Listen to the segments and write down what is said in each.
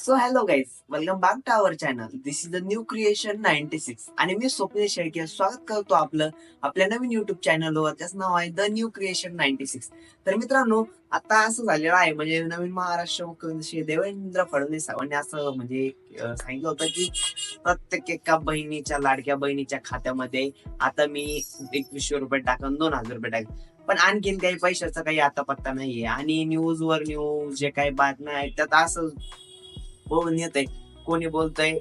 So hello guys welcome back to our channel this is the new creation ninety six आणि मी स्वप्नील शेळके. स्वागत करतो आपलं आपल्या नवीन युट्यूब चॅनलवर त्याचं नाव आहे the new creation ninety six तर मित्रांनो आता असं झालेलं आहे. म्हणजे नवीन महाराष्ट्र मुख्यमंत्री श्री देवेंद्र फडणवीस साहेबांनी असं म्हणजे सांगितलं होतं की प्रत्येक एका बहिणीच्या लाडक्या बहिणीच्या खात्यामध्ये आता मी एकवीसशे रुपये टाकन दोन हजार रुपये टाकन. पण आणखीन काही पैशाचा काही आता पत्ता नाहीये. आणि न्यूज वर न्यूज जे काही बातम्या आहेत त्यात असं बोलून येत आहे कोणी बोलतंय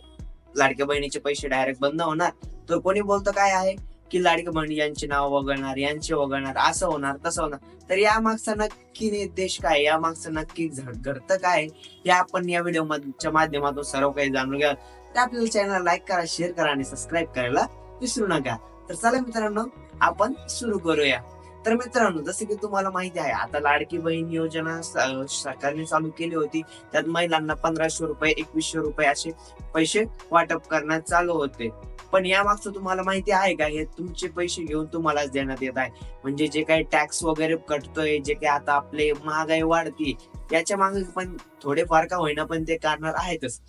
लाडक्या बहिणीचे पैसे डायरेक्ट बंद होणार. तर कोणी बोलतं काय आहे? की लाडक्या बहिणी यांचे नाव वगळणार यांचे वगळणार असं होणार तसं होणार. तर या मागचा नक्की निर्देश काय? या मागचं नक्की घड- घडतं काय? हे आपण या व्हिडिओच्या माध्यमातून सर्व काही जाणून घ्या तर आपल्याला चॅनल लाईक करा शेअर करा आणि सबस्क्राईब करायला विसरू नका. तर चला मित्रांनो आपण सुरू करूया. तर मित्रांनो जसं की तुम्हाला माहिती आहे आता लाडकी बहीण योजना सरकारने चालू केली होती. त्यात महिलांना पंधराशे रुपये एकवीसशे रुपये असे पैसे वाटप करण्यात चालू होते. पण या मागचं तुम्हाला माहिती आहे का? हे तुमचे पैसे घेऊन तुम्हालाच देण्यात येत आहे. म्हणजे जे काही टॅक्स वगैरे कटतोय जे काही आता आपले महागाई वाढती याच्या मागे पण थोडेफार का होईना पण ते करणार आहेतच.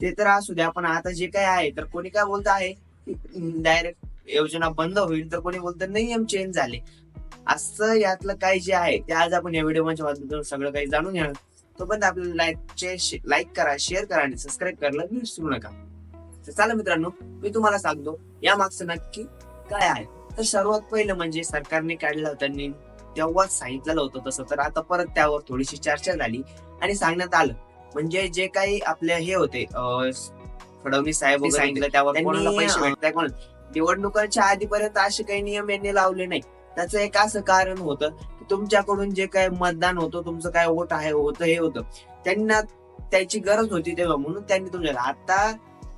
ते तर असू द्या पण आता जे काय आहे तर कोणी काय बोलत आहे? डायरेक्ट योजना बंद होईल तर कोणी बोलतं नियम चेंज झाले. असं यातलं काय जे आहे ते आज आपण या व्हिडिओच्या माध्यमातून सगळं काही जाणून घेणार. तो पण आपल्याला लाईकचे लाईक करा शेअर करा आणि सबस्क्राईब करायला विसरू नका. तर चला मित्रांनो मी तुम्हाला सांगतो या मागचं नक्की काय आहे? तर सर्वात पहिलं म्हणजे सरकारने काढलं होतं तेव्हाच सांगितलेलं होतं तसं. तर आता परत त्यावर थोडीशी चर्चा झाली आणि सांगण्यात आलं. म्हणजे जे काही आपले हे होते फडणवीस साहेब सांगितलं त्यावर कोणाला पैसे भेटताय कोण निवडणुकांच्या आधीपर्यंत असे काही नियम यांनी लावले नाही. त्याचं एक असं कारण होतं की तुमच्याकडून जे काय मतदान होतं तुमचं काय वोट आहे होतं हे होतं त्यांना त्याची गरज होती तेव्हा. म्हणून त्यांनी तुमच्या आता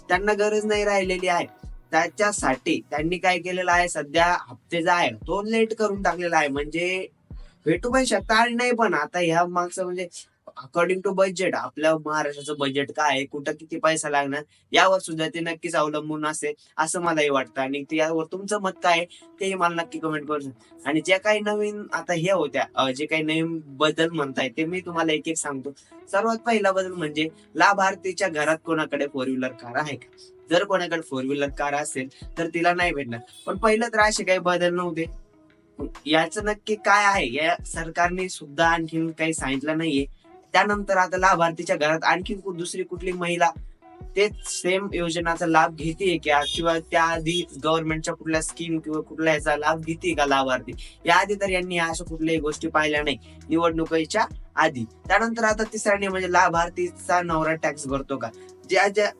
त्यांना गरज नाही राहिलेली आहे. त्याच्यासाठी त्यांनी काय केलेलं आहे सध्या हप्तेचा आहे तो लेट करून टाकलेला आहे. म्हणजे भेटू पण शकता आणि नाही पण. आता ह्या मागचं म्हणजे अकॉर्डिंग टू बजेट आपल्या महाराष्ट्राचं बजेट काय आहे कुठं किती पैसा लागणार यावर सुद्धा ते नक्कीच अवलंबून असेल असं मलाही वाटतं. आणि ते यावर तुमचं मत काय आहे तेही मला नक्की कमेंट करू शकता. आणि ज्या काही नवीन आता हे होत्या जे काही नवीन बदल म्हणताय ते मी तुम्हाला एक एक सांगतो. सर्वात पहिला बदल म्हणजे लाभार्थीच्या घरात कोणाकडे फोर व्हीलर कार आहे का? जर कोणाकडे फोर व्हीलर कार असेल तर तिला नाही भेटणार. पण पहिलं तर असे काही बदल नव्हते. याचं नक्की काय आहे या सरकारने सुद्धा आणखीन काही सांगितलं नाहीये. त्यानंतर आता लाभार्थीच्या घरात आणखी दुसरी कुठली महिला तेच सेम योजनाचा लाभ घेते का किंवा त्याआधी गव्हर्नमेंटच्या कुठल्या स्कीम किंवा कुठल्या याचा लाभ घेते का लाभार्थी? याआधी तर यांनी अशा कुठल्याही गोष्टी पाहिल्या नाही निवडणुकीच्या आधी. त्यानंतर आता तिसऱ्याने म्हणजे लाभार्थीचा नवरा टॅक्स भरतो का? ज्या ज्या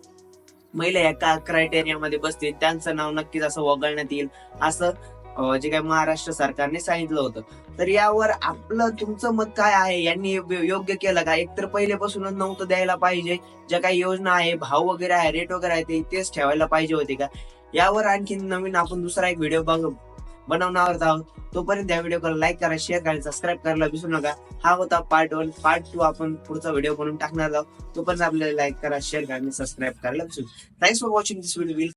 महिला एका क्रायटेरियामध्ये बसतील त्यांचं नाव नक्कीच असं वगळण्यात येईल असं जे काही महाराष्ट्र सरकारने सांगितलं होतं. तर यावर आपलं तुमचं मत काय आहे? यांनी योग्य केलं का? एकतर पहिलेपासूनच नव्हतं द्यायला पाहिजे. ज्या काही योजना आहे भाव वगैरे आहे रेट वगैरे आहे ते तेच ठेवायला पाहिजे होते का? यावर आणखी नवीन आपण दुसरा एक व्हिडिओ बघू बनवणार आहोत. तोपर्यंत या व्हिडिओ लाईक करा शेअर करा सबस्क्राईब करायला विसरू नका. हा होता पार्ट वन पार्ट टू आपण पुढचा व्हिडिओ बनवून टाकणार आहोत. तोपर्यंत आपल्याला लाईक करा शेअर करा आणि सबस्क्राईब करायला विसरू thanks for watching this video will